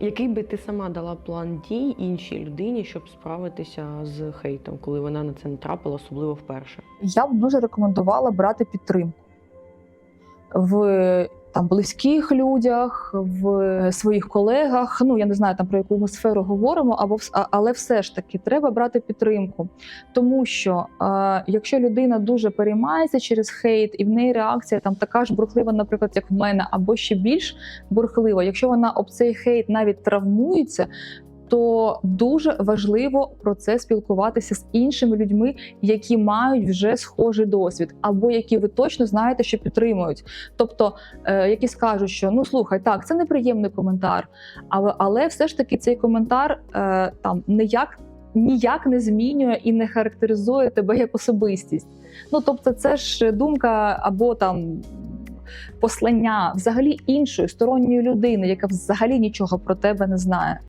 Який би ти сама дала план дій іншій людині, щоб справитися з хейтом, коли вона на це натрапила, особливо вперше? Я б дуже рекомендувала брати підтримку в там близьких людях, в своїх колегах. Ну я не знаю там про яку ми сферу говоримо, або але все ж таки треба брати підтримку, тому що е, якщо людина дуже переймається через хейт, і в неї реакція там така ж бурхлива, наприклад, як в мене, або ще більш бурхлива, якщо вона об цей хейт навіть травмується. То дуже важливо про це спілкуватися з іншими людьми, які мають вже схожий досвід, або які ви точно знаєте, що підтримують. Тобто, е, які скажуть, що ну слухай, так, це неприємний коментар, але, але все ж таки цей коментар е, там ніяк, ніяк не змінює і не характеризує тебе як особистість. Ну тобто, це ж думка або там. Послання взагалі іншої сторонньої людини, яка взагалі нічого про тебе не знає.